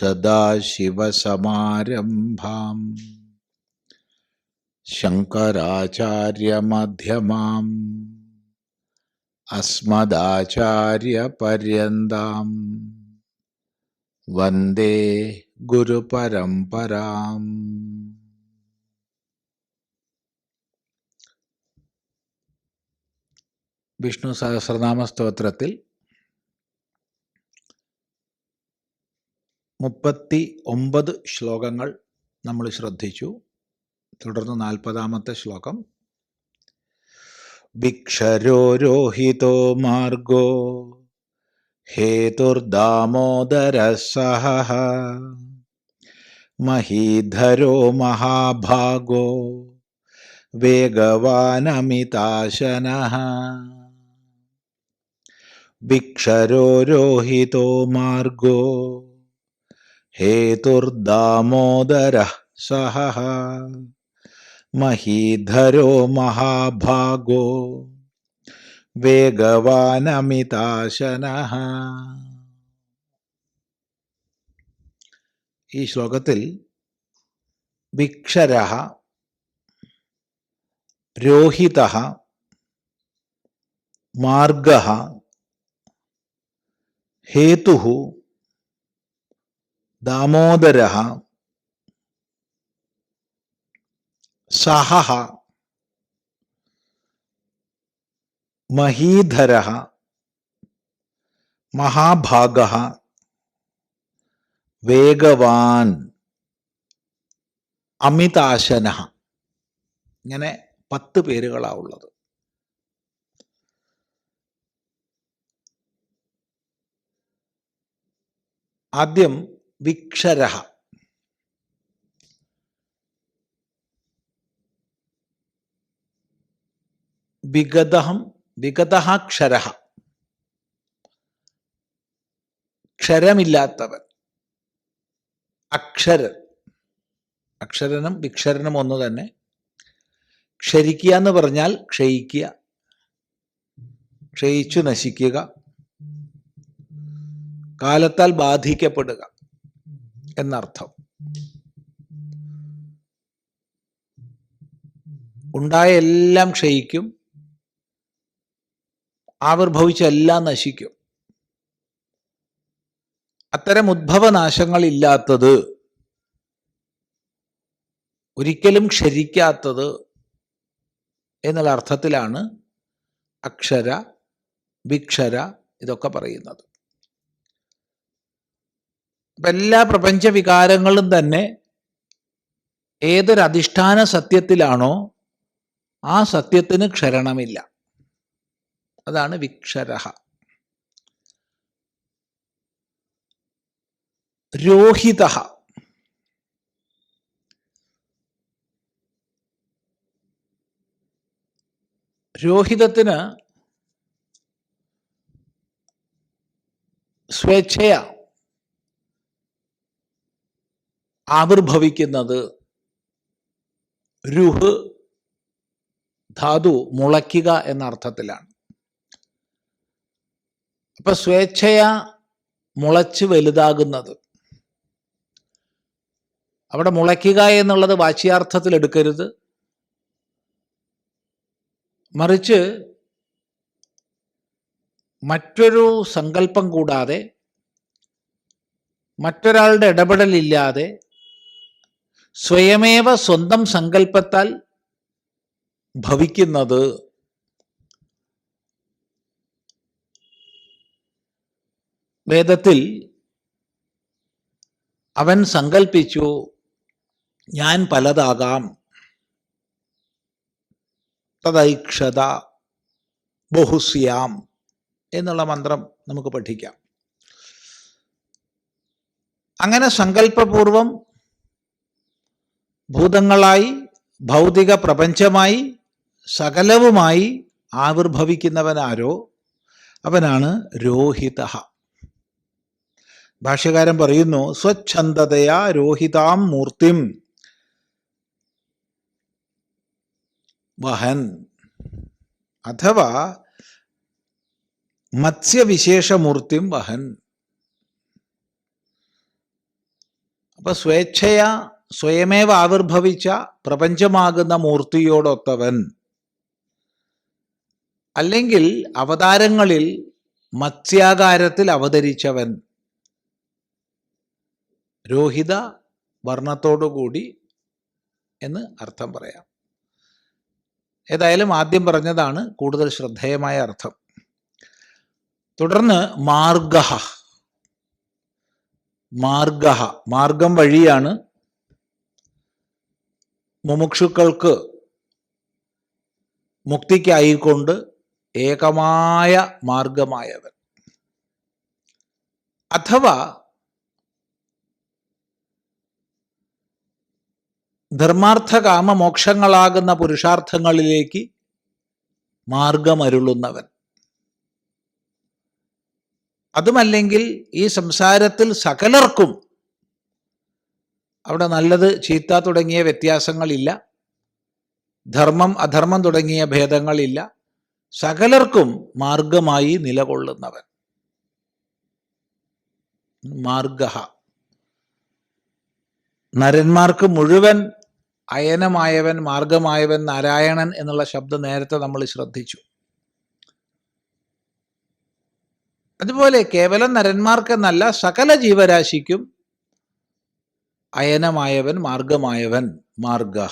സദാശിവസമാരംഭാം. ശങ്കരാചാര്യമധ്യമാം. അസ്മദാചാര്യപര്യന്താം. വന്ദേ ഗുരുപരംപരാം വിഷ്ണു സഹസ്രനാമ സ്തോത്രത്തിൽ മുപ്പത്തി ഒമ്പത് ശ്ലോകങ്ങൾ നമ്മൾ ശ്രദ്ധിച്ചു. തുടർന്ന് നാൽപ്പതാമത്തെ ശ്ലോകം. ഭിക്ഷരോരോഹിതോ മാർഗോ ഹേതുർദാമോദരസഹ മഹീധരോ മഹാഭാഗോ വേഗവാനമിതാശന ഭിക്ഷരോരോഹിതോ മാർഗോ हेतुर्दामोदरः सहः महीधरो महाभागो വേഗവാനമിതാശന ഈ ശ്ലോകത്തിൽ വിക്ഷര രോഹിത മാർഗ ഹേതു ദാമോദര സഹ മഹീധര മഹാഭാഗ വേഗവാൻ അമിതാശന ഇങ്ങനെ പത്ത് പേരുകളാണ് ഉള്ളത്. ആദ്യം വിക്ഷര വിഗതഹം വിഗതക്ഷര ക്ഷരമില്ലാത്തവൻ. അക്ഷരൻ. അക്ഷരനും വിക്ഷരനും ഒന്ന് തന്നെ. ക്ഷരിക്കുക എന്ന് പറഞ്ഞാൽ ക്ഷയിക്കുക. ക്ഷയിച്ചു നശിക്കുക. കാലത്താൽ ബാധിക്കപ്പെടുക. എന്നർത്ഥം. ഉണ്ടായ എല്ലാം ക്ഷയിക്കും. ആവിർഭവിച്ച എല്ലാം നശിക്കും. അത്തരം ഉദ്ഭവനാശങ്ങളില്ലാത്തത് ഒരിക്കലും ക്ഷരിക്കാത്തത് എന്നുള്ള അർത്ഥത്തിലാണ് അക്ഷര വിക്ഷര ഇതൊക്കെ പറയുന്നത്. അപ്പം എല്ലാ പ്രപഞ്ച വികാരങ്ങളും തന്നെ ഏതൊരു അധിഷ്ഠാന സത്യത്തിലാണോ ആ സത്യത്തിന് ക്ഷരണമില്ല. അതാണ് വിക്ഷര രോഹിത രോഹിതത്തിന് സ്വേച്ഛയ. ആവിർഭവിക്കുന്നത് രുഹ് ധാതു മുളയ്ക്കുക എന്ന അർത്ഥത്തിലാണ് അപ്പൊ സ്വേച്ഛയ മുളച്ച് വലുതാകുന്നത്. അവിടെ മുളയ്ക്കുക എന്നുള്ളത് വാച്യാർത്ഥത്തിൽ എടുക്കരുത്. മറിച്ച് മറ്റൊരു സങ്കല്പം കൂടാതെ മറ്റൊരാളുടെ ഇടപെടലില്ലാതെ സ്വയമേവ സ്വന്തം സങ്കല്പത്താൽ ഭവിക്കുന്നത് വേദത്തിൽ അവൻ സങ്കൽപ്പിച്ചു ഞാൻ പലതാകാം. തദൈക്ഷത ബഹുസ്യാം എന്നുള്ള മന്ത്രം നമുക്ക് പഠിക്കാം. അങ്ങനെ സങ്കല്പപൂർവം ഭൂതങ്ങളായി ഭൗതിക പ്രപഞ്ചമായി സകലവുമായി ആവിർഭവിക്കുന്നവനാരോ അവനാണ് രോഹിത ഭാഷ്യകാരൻ പറയുന്നു സ്വച്ഛന്തതയാ രോഹിതാം മൂർത്തിം വഹൻ. അഥവാ മത്സ്യവിശേഷമൂർത്തിം വഹൻ. അപ്പൊ സ്വേച്ഛയാ സ്വയമേവ ആവിർഭവിച്ച പ്രപഞ്ചമാകുന്ന മൂർത്തിയോടൊത്തവൻ. അല്ലെങ്കിൽ അവതാരങ്ങളിൽ മത്സ്യാകാരത്തിൽ അവതരിച്ചവൻ. രോഹിത വർണത്തോടുകൂടി എന്ന് അർത്ഥം പറയാം. ഏതായാലും ആദ്യം പറഞ്ഞതാണ് കൂടുതൽ ശ്രദ്ധേയമായ അർത്ഥം. തുടർന്ന് മാർഗ മാർഗ മാർഗം വഴിയാണ് മുമുക്ഷുക്കൾക്ക് മുക്തിക്കായിക്കൊണ്ട് ഏകമായ മാർഗമായവൻ. അഥവാ ധർമാർത്ഥ കാമ മോക്ഷങ്ങളാകുന്ന പുരുഷാർത്ഥങ്ങളിലേക്ക് മാർഗമരുളുന്നവൻ. അതുമല്ലെങ്കിൽ ഈ സംസാരത്തിൽ സകലർക്കും അവിടെ നല്ലത് ചീത്ത തുടങ്ങിയ വ്യത്യാസങ്ങളില്ല. ധർമ്മം അധർമ്മം തുടങ്ങിയ ഭേദങ്ങളില്ല. സകലർക്കും മാർഗമായി നിലകൊള്ളുന്നവൻ. മാർഗ നരന്മാർക്ക് മുഴുവൻ അയനമായവൻ മാർഗമായവൻ നാരായണൻ എന്നുള്ള ശബ്ദം നേരത്തെ നമ്മൾ ശ്രദ്ധിച്ചു. അതുപോലെ കേവലം നരന്മാർക്കെന്നല്ല സകല ജീവരാശിക്കും അയനമായവൻ മാർഗമായവൻ മാർഗ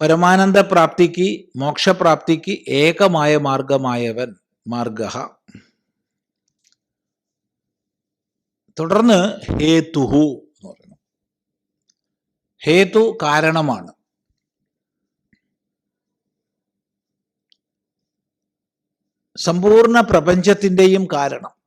പരമാനന്ദ പ്രാപ്തിക്ക് മോക്ഷപ്രാപ്തിക്ക് ഏകമായ മാർഗമായവൻ മാർഗ തുടർന്ന് ഹേതുഹു എന്ന് പറയുന്നു. ഹേതു കാരണമാണ്. സമ്പൂർണ പ്രപഞ്ചത്തിന്റെയും കാരണം.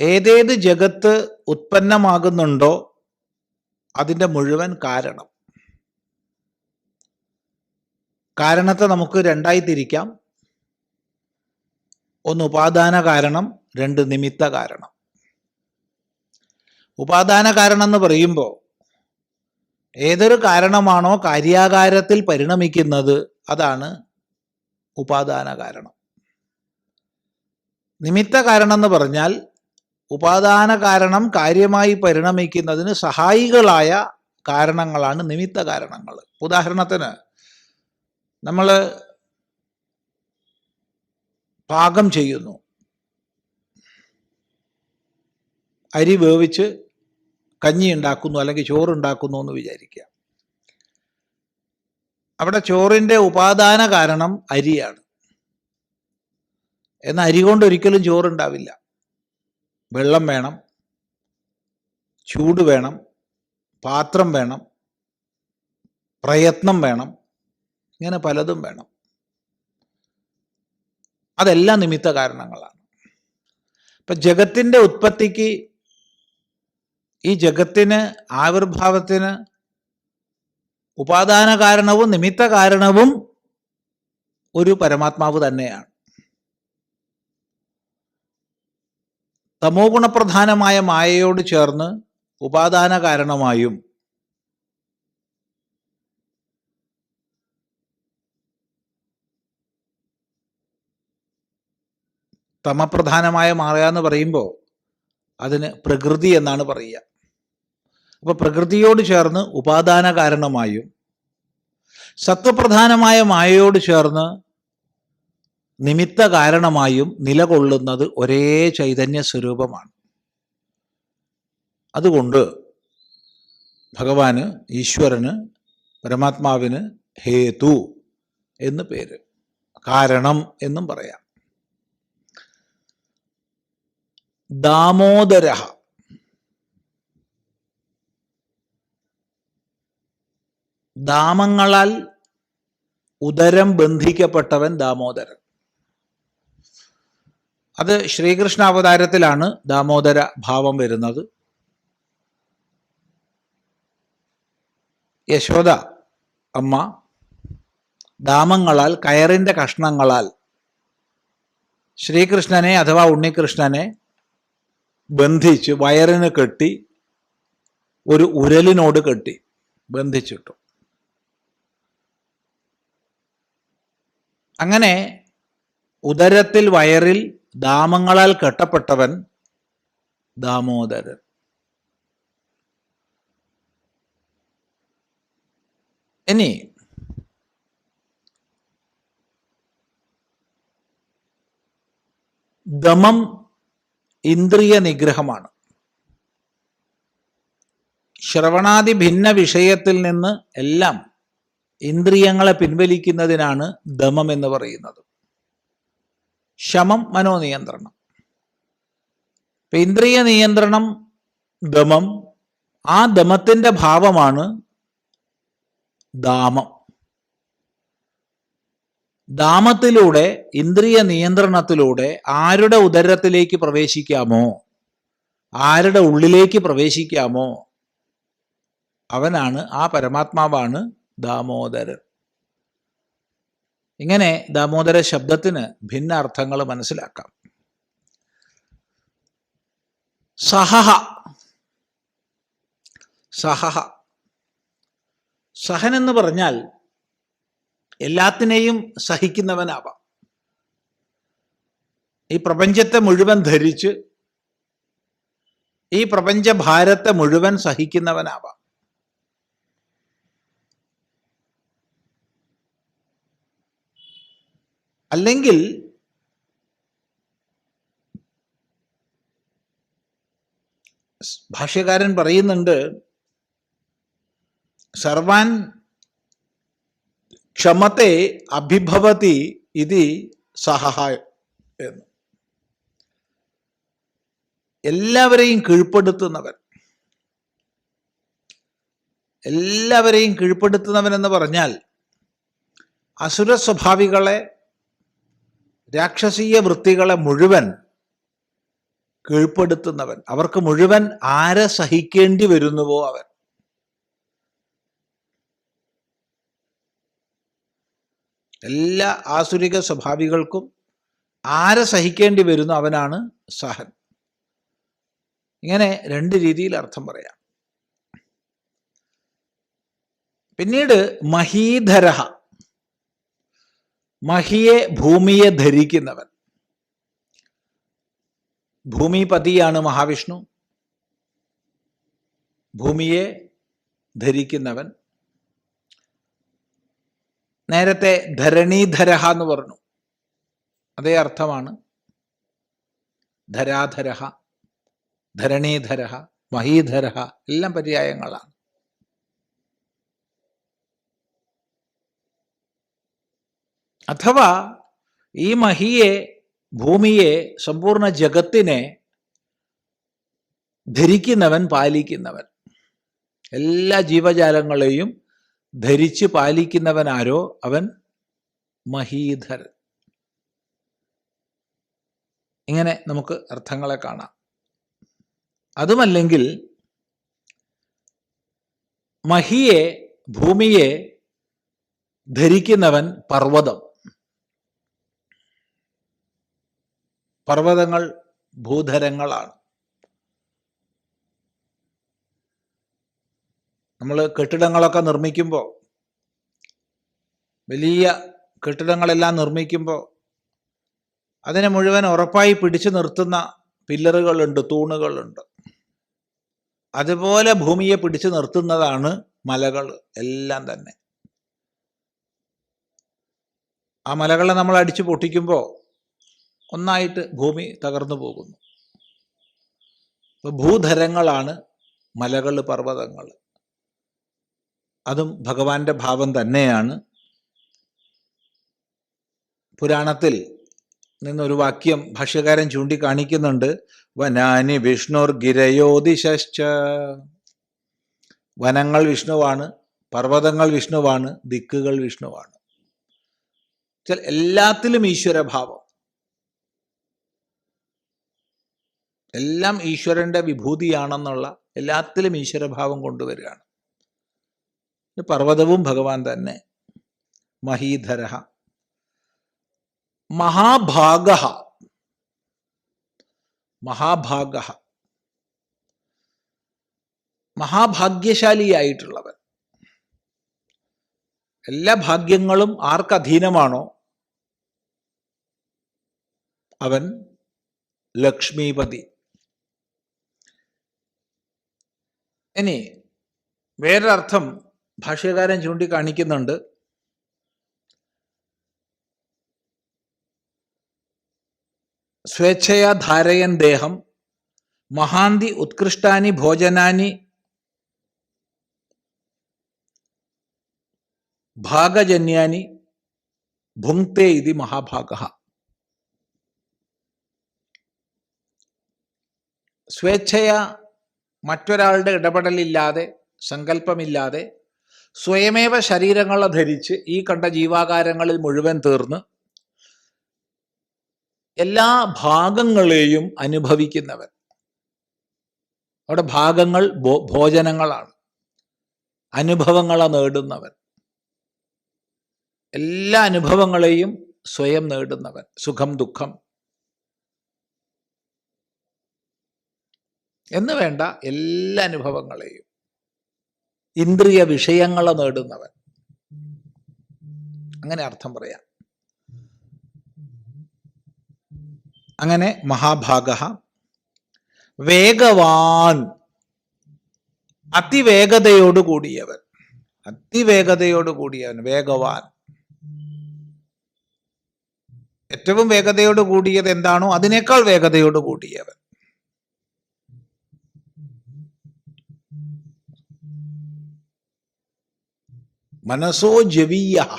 ഏതേത് ജഗത്ത് ഉത്പന്നമാകുന്നുണ്ടോ അതിന്റെ മുഴുവൻ കാരണം. കാരണത്തെ നമുക്ക് രണ്ടായി തിരിക്കാം. ഒന്ന് ഉപാദാന കാരണം രണ്ട് നിമിത്ത കാരണം. ഉപാദാന കാരണം എന്ന് പറയുമ്പോൾ ഏതൊരു കാരണമാണോ കാര്യാകാരത്തിൽ പരിണമിക്കുന്നത് അതാണ് ഉപാദാന കാരണം. നിമിത്ത കാരണം എന്ന് പറഞ്ഞാൽ ഉപാദാന കാരണം കാര്യമായി പരിണമിക്കുന്നതിന് സഹായികളായ കാരണങ്ങളാണ് നിമിത്ത കാരണങ്ങൾ. ഉദാഹരണത്തിന് നമ്മൾ പാകം ചെയ്യുന്നു. അരി വേവിച്ച് കഞ്ഞി ഉണ്ടാക്കുന്നു അല്ലെങ്കിൽ ചോറുണ്ടാക്കുന്നു എന്ന് വിചാരിക്കുക. അവിടെ ചോറിന്റെ ഉപാദാന കാരണം അരിയാണ്. എന്നാൽ അരി കൊണ്ട് ഒരിക്കലും ചോറുണ്ടാവില്ല. വെള്ളം വേണം ചൂട് വേണം പാത്രം വേണം പ്രയത്നം വേണം ഇങ്ങനെ പലതും വേണം. അതെല്ലാം നിമിത്ത കാരണങ്ങളാണ്. ഇപ്പം ജഗത്തിന്റെ ഉത്പത്തിക്ക് ഈ ജഗത്തിന് ആവിർഭാവത്തിന് ഉപാദാന കാരണവും നിമിത്ത കാരണവും ഒരു പരമാത്മാവ് തന്നെയാണ്. തമോ ഗുണപ്രധാനമായ മായയോട് ചേർന്ന് ഉപാദാന കാരണമായും തമപ്രധാനമായ മായ എന്ന് പറയുമ്പോൾ അതിന് പ്രകൃതി എന്നാണ് പറയുക. അപ്പോൾ പ്രകൃതിയോട് ചേർന്ന് ഉപാദാന കാരണമായും സത്വപ്രധാനമായ മായയോട് ചേർന്ന് നിമിത്ത കാരണമായും നിലകൊള്ളുന്നത് ഒരേ ചൈതന്യ സ്വരൂപമാണ്. അതുകൊണ്ട് ഭഗവാന് ഈശ്വരന് പരമാത്മാവിന് ഹേതു എന്ന് പേര്. കാരണം എന്നും പറയാം. ദാമോദര. ദാമങ്ങളാൽ ഉദരം ബന്ധിക്കപ്പെട്ടവൻ ദാമോദരൻ. അത് ശ്രീകൃഷ്ണ അവതാരത്തിലാണ് ദാമോദര ഭാവം വരുന്നത്. യശോദ അമ്മ ദാമങ്ങളാൽ കയറിന്റെ കഷ്ണങ്ങളാൽ ശ്രീകൃഷ്ണനെ അഥവാ ഉണ്ണികൃഷ്ണനെ ബന്ധിച്ച് വയറിന് കെട്ടി ഒരു ഉരലിനോട് കെട്ടി ബന്ധിച്ചിട്ടു. അങ്ങനെ ഉദരത്തിൽ വയറിൽ ദാമങ്ങളാൽ കെട്ടപ്പെട്ടവൻ ദാമോദരൻ. ഇനി ദമം ഇന്ദ്രിയ നിഗ്രഹമാണ്. ശ്രവണാദി ഭിന്ന വിഷയത്തിൽ നിന്ന് എല്ലാം ഇന്ദ്രിയങ്ങളെ പിൻവലിക്കുന്നതിനാണ് ദമം എന്ന് പറയുന്നത്. ശമം മനോനിയന്ത്രണം. ഇപ്പൊ ഇന്ദ്രിയ നിയന്ത്രണം ദമം ആ ദമത്തിന്റെ ഭാവമാണ് ദാമം. ദാമത്തിലൂടെ ഇന്ദ്രിയ നിയന്ത്രണത്തിലൂടെ ആരുടെ ഉദരത്തിലേക്ക് പ്രവേശിക്കാമോ? ആരുടെ ഉള്ളിലേക്ക് പ്രവേശിക്കാമോ? അവനാണ് ആ പരമാത്മാവാണ് ദാമോദരൻ. ഇങ്ങനെ ദാമോദര ശബ്ദത്തിന് ഭിന്ന അർത്ഥങ്ങൾ മനസ്സിലാക്കാം. സഹഹ. സഹഹ. സഹൻ എന്ന് പറഞ്ഞാൽ എല്ലാത്തിനെയും സഹിക്കുന്നവനാവാം. ഈ പ്രപഞ്ചത്തെ മുഴുവൻ ധരിച്ച് ഈ പ്രപഞ്ച ഭാരത്തെ മുഴുവൻ സഹിക്കുന്നവനാവാം. അല്ലെങ്കിൽ ഭാഷ്യകാരൻ പറയുന്നുണ്ട് സർവാൻ ക്ഷമത്തെ അഭിഭവതി ഇതി സഹഹ എന്ന്. എല്ലാവരെയും കീഴ്പ്പെടുത്തുന്നവൻ. എല്ലാവരെയും കീഴ്പ്പെടുത്തുന്നവൻ എന്ന് പറഞ്ഞാൽ അസുര സ്വഭാവികളെ രാക്ഷസീയ വൃത്തികളെ മുഴുവൻ കീഴ്പ്പെടുത്തുന്നവൻ. അവർക്ക് മുഴുവൻ ആരെ സഹിക്കേണ്ടി വരുന്നുവോ അവൻ? എല്ലാ ആസുരിക സ്വഭാവികൾക്കും ആരെ സഹിക്കേണ്ടി വരുന്നു അവനാണ് സഹൻ. ഇങ്ങനെ രണ്ട് രീതിയിൽ അർത്ഥം പറയാം. പിന്നീട് മഹീധര മഹിയെ ഭൂമിയെ ധരിക്കുന്നവൻ. ഭൂമിപതിയാണ് മഹാവിഷ്ണു. ഭൂമിയെ ധരിക്കുന്നവൻ. നേരത്തെ ധരണീധര എന്ന് പറഞ്ഞു. അതേ അർത്ഥമാണ്. ധരാധര ധരണീധര മഹീധര എല്ലാം പര്യായങ്ങളാണ്. അഥവാ ഈ മഹിയെ ഭൂമിയെ സമ്പൂർണ ജഗത്തിനെ ധരിക്കുന്നവൻ പാലിക്കുന്നവൻ. എല്ലാ ജീവജാലങ്ങളെയും ധരിച്ച് പാലിക്കുന്നവനാരോ അവൻ മഹീധരൻ. ഇങ്ങനെ നമുക്ക് അർത്ഥങ്ങളെ കാണാം. അതുമല്ലെങ്കിൽ മഹിയെ ഭൂമിയെ ധരിക്കുന്നവൻ പർവതം. പർവതങ്ങൾ ഭൂധരങ്ങളാണ് നമ്മൾ കെട്ടിടങ്ങളൊക്കെ നിർമ്മിക്കുമ്പോൾ വലിയ കെട്ടിടങ്ങളെല്ലാം നിർമ്മിക്കുമ്പോൾ അതിനെ മുഴുവൻ ഉറപ്പായി പിടിച്ചു നിർത്തുന്ന പില്ലറുകളുണ്ട് തൂണുകളുണ്ട്. അതുപോലെ ഭൂമിയെ പിടിച്ചു നിർത്തുന്നതാണ് മലകൾ എല്ലാം തന്നെ. ആ മലകളെ നമ്മൾ അടിച്ചു പൊട്ടിക്കുമ്പോൾ ഒന്നായിട്ട് ഭൂമി തകർന്നു പോകുന്നു. ഭൂധരങ്ങളാണ് മലകൾ പർവതങ്ങൾ. അതും ഭഗവാന്റെ ഭാവം തന്നെയാണ്. പുരാണത്തിൽ നിന്നൊരു വാക്യം ഭാഷ്യകാരൻ ചൂണ്ടിക്കാണിക്കുന്നുണ്ട്. വനാനി വിഷ്ണുർ ഗിരയോദിശ്ച വനങ്ങൾ വിഷ്ണുവാണ് പർവതങ്ങൾ വിഷ്ണുവാണ് ദിക്കുകൾ വിഷ്ണുവാണ്. എല്ലാത്തിലും ഈശ്വരഭാവം. എല്ലാം ഈശ്വരന്റെ വിഭൂതിയാണെന്നുള്ള എല്ലാത്തിലും ഈശ്വരഭാവം കൊണ്ടുവരികയാണ്. പർവതവും ഭഗവാൻ തന്നെ. മഹീധര. മഹാഭാഗ. മഹാഭാഗ. മഹാഭാഗ്യശാലിയായിട്ടുള്ളവൻ. എല്ലാ ഭാഗ്യങ്ങളും ആർക്കധീനമാണോ? അവൻ ലക്ഷ്മീപതി. ഇനി വേറൊരർത്ഥം ഭാഷ്യകാരൻ ചൂണ്ടിക്കാണിക്കുന്നുണ്ട്. സ്വേച്ഛയാ ധാരയൻ ദേഹം മഹാന്തി ഉത്കൃഷ്ടാനി ഭോജനാനി ഭാഗജന്യാനി ഭുങ്ക്തേ ഇതി മഹാഭാഗ സ്വേച്ഛയ മറ്റൊരാളുടെ ഇടപെടലില്ലാതെ സങ്കല്പമില്ലാതെ സ്വയമേവ ശരീരങ്ങളെ ധരിച്ച് ഈ കണ്ട ജീവാകാരങ്ങളിൽ മുഴുവൻ തീർന്ന് എല്ലാ ഭാഗങ്ങളെയും അനുഭവിക്കുന്നവൻ. അവിടെ ഭാഗങ്ങൾ ഭോജനങ്ങളാണ്. അനുഭവങ്ങളെ നേടുന്നവൻ. എല്ലാ അനുഭവങ്ങളെയും സ്വയം നേടുന്നവൻ. സുഖം ദുഃഖം. എന്ന് വേണ്ട എല്ലാ അനുഭവങ്ങളെയും. ഇന്ദ്രിയ വിഷയങ്ങളെ നേടുന്നവൻ. അങ്ങനെ അർത്ഥം പറയാം. അങ്ങനെ മഹാഭാഗ. വേഗവാൻ. അതിവേഗതയോട് കൂടിയവൻ. അതിവേഗതയോട് കൂടിയവൻ വേഗവാൻ. ഏറ്റവും വേഗതയോട് കൂടിയത് എന്താണോ അതിനേക്കാൾ വേഗതയോട് കൂടിയവൻ. മനസ്സോ ജവീയ.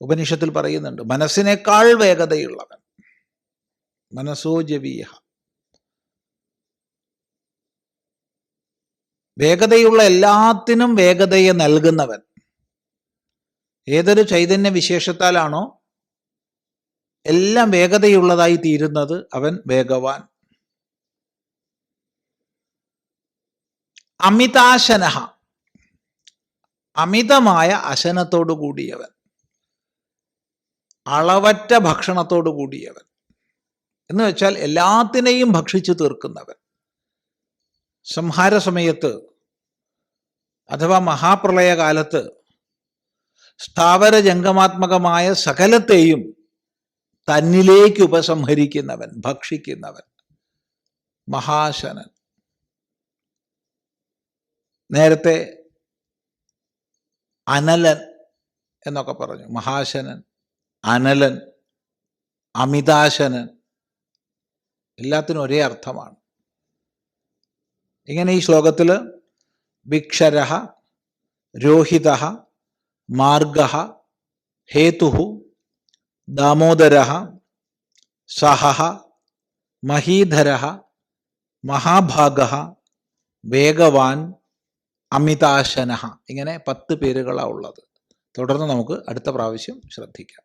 ഉപനിഷത്തിൽ പറയുന്നുണ്ട് മനസ്സിനേക്കാൾ വേഗതയുള്ളവൻ. മനസ്സോ ജവീയ. വേഗതയുള്ള എല്ലാത്തിനും വേഗതയെ നൽകുന്നവൻ. ഏതൊരു ചൈതന്യ വിശേഷത്താലാണോ എല്ലാം വേഗതയുള്ളതായി തീരുന്നത് അവൻ വേഗവാൻ. അമിതാശനഹ. അമിതമായ അശനത്തോടു കൂടിയവൻ. അളവറ്റ ഭക്ഷണത്തോടു കൂടിയവൻ. എന്ന് വെച്ചാൽ എല്ലാത്തിനെയും ഭക്ഷിച്ചു തീർക്കുന്നവൻ. സംഹാര സമയത്ത് അഥവാ മഹാപ്രളയകാലത്ത് സ്ഥാവര ജംഗമാത്മകമായ സകലത്തെയും തന്നിലേക്ക് ഉപസംഹരിക്കുന്നവൻ ഭക്ഷിക്കുന്നവൻ. മഹാശനൻ. നേരത്തെ അനലൻ എന്നൊക്കെ പറഞ്ഞു. മഹാശനൻ അനലൻ അമിതാശനൻ എല്ലാത്തിനും ഒരേ അർത്ഥമാണ്. ഇങ്ങനെ ഈ ശ്ലോകത്തിൽ ഭിക്ഷര രോഹിത മാർഗ ഹേതു ദാമോദര സഹ മഹീധര മഹാഭാഗ വേഗവാൻ അമിതാശന ഇങ്ങനെ പത്ത് പേരുകളാണ് ഉള്ളത്. തുടർന്ന് നമുക്ക് അടുത്ത പ്രാവശ്യം ശ്രദ്ധിക്കാം.